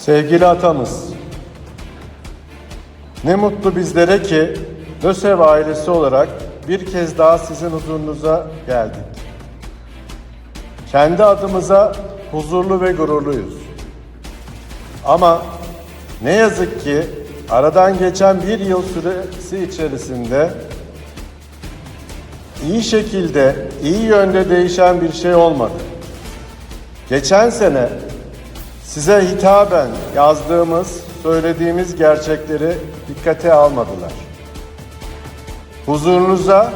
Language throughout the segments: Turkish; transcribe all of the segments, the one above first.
Sevgili atamız, ne mutlu bizlere ki LÖSEV ailesi olarak bir kez daha sizin huzurunuza geldik. Kendi adımıza huzurlu ve gururluyuz. Ama ne yazık ki aradan geçen bir yıl süresi içerisinde iyi şekilde, iyi yönde değişen bir şey olmadı. Geçen sene size hitaben yazdığımız, söylediğimiz gerçekleri dikkate almadılar. Huzurunuza,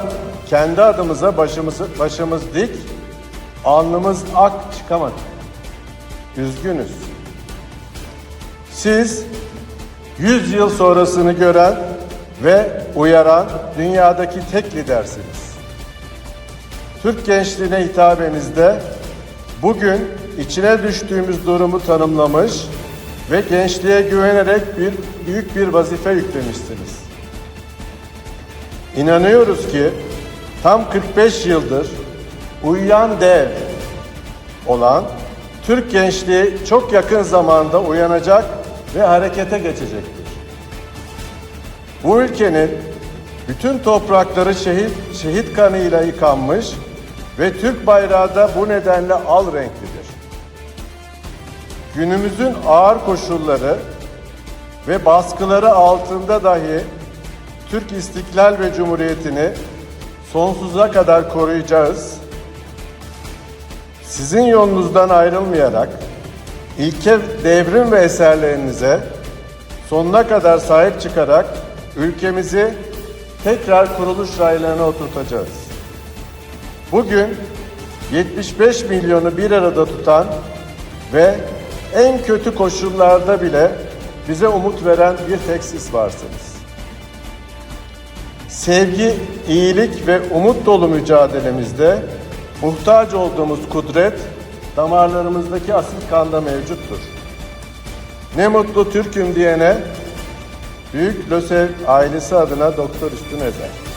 kendi adımıza başımızı, başımız dik, alnımız ak çıkamadık. Üzgünüz. Siz 100 yıl sonrasını gören ve uyaran dünyadaki tek lidersiniz. Türk gençliğine hitabenizde bugün içine düştüğümüz durumu tanımlamış ve gençliğe güvenerek bir büyük bir vazife yüklemişsiniz. İnanıyoruz ki tam 45 yıldır uyuyan dev olan Türk gençliği çok yakın zamanda uyanacak ve harekete geçecektir. Bu ülkenin bütün toprakları şehit, şehit kanıyla yıkanmış ve Türk bayrağı da bu nedenle al renklidir. Günümüzün ağır koşulları ve baskıları altında dahi Türk İstiklal ve Cumhuriyeti'ni sonsuza kadar koruyacağız. Sizin yolunuzdan ayrılmayarak ilke devrim ve eserlerinize sonuna kadar sahip çıkarak ülkemizi tekrar kuruluş raylarına oturtacağız. Bugün 75 milyonu bir arada tutan ve en kötü koşullarda bile bize umut veren bir tek siz varsınız. Sevgi, iyilik ve umut dolu mücadelemizde muhtaç olduğumuz kudret damarlarımızdaki asil kanda mevcuttur. Ne mutlu Türk'üm diyene Büyük Lösev ailesi adına Doktor Üstün Ezer.